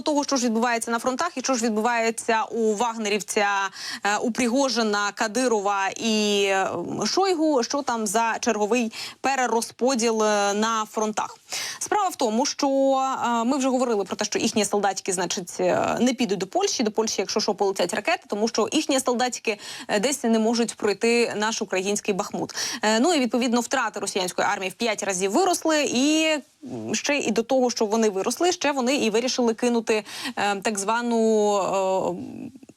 до того, що ж відбувається на фронтах, і що ж відбувається у Вагнерівця, е, у Пригожина, Кадирова і е, Шойгу, що там за черговий перерозподіл е, на фронтах. Справа в тому, що е, ми вже говорили про те, що їхні солдатики, значить, е, не підуть до Польщі. До Польщі, якщо що, полетять ракети, тому що їхні солдатики е, десь не можуть пройти наш український Бахмут. Ну і відповідно втрати росіянської армії в п'ять разів виросли, і ще і до того, що вони виросли, ще вони і вирішили кинути так звану.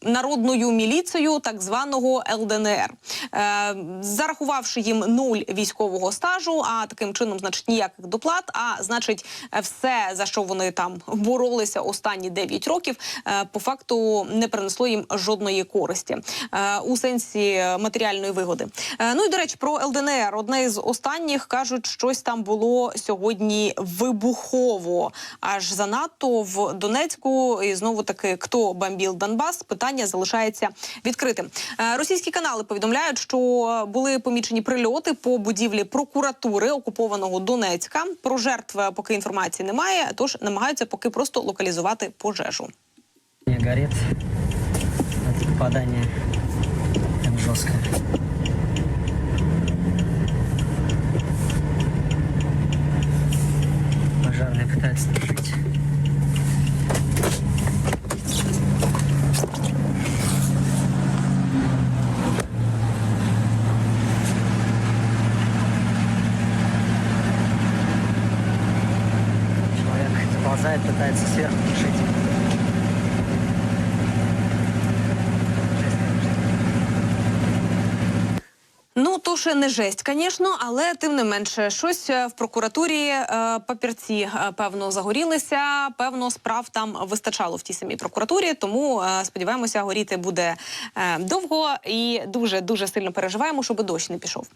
Народною міліцією так званого ЛДНР, е, зарахувавши їм нуль військового стажу, а таким чином, значить, ніяких доплат. А значить, все за що вони там боролися останні 9 років, е, по факту не принесло їм жодної користі е, у сенсі матеріальної вигоди. Ну і до речі, про ЛДНР. Одне з останніх кажуть, щось там було сьогодні вибухово, аж занадто в Донецьку. І знову таки, хто бомбів Донбас? Питання залишається відкритим. Е, Російські канали повідомляють, що були помічені прильоти по будівлі прокуратури окупованого Донецька. Про жертв е, поки інформації немає, тож намагаються поки просто локалізувати пожежу. Не горит. Это попадание прям жесткое. Пожарные пытаются заползает, пытается сверху тушить. Ну то не жесть, звісно, але тим не менше, щось е, в прокуратурі е, папірці е, певно загорілися. Певно, справ там вистачало в тій самій прокуратурі. Тому е, сподіваємося, горіти буде е, довго і дуже дуже сильно переживаємо, щоб дощ не пішов.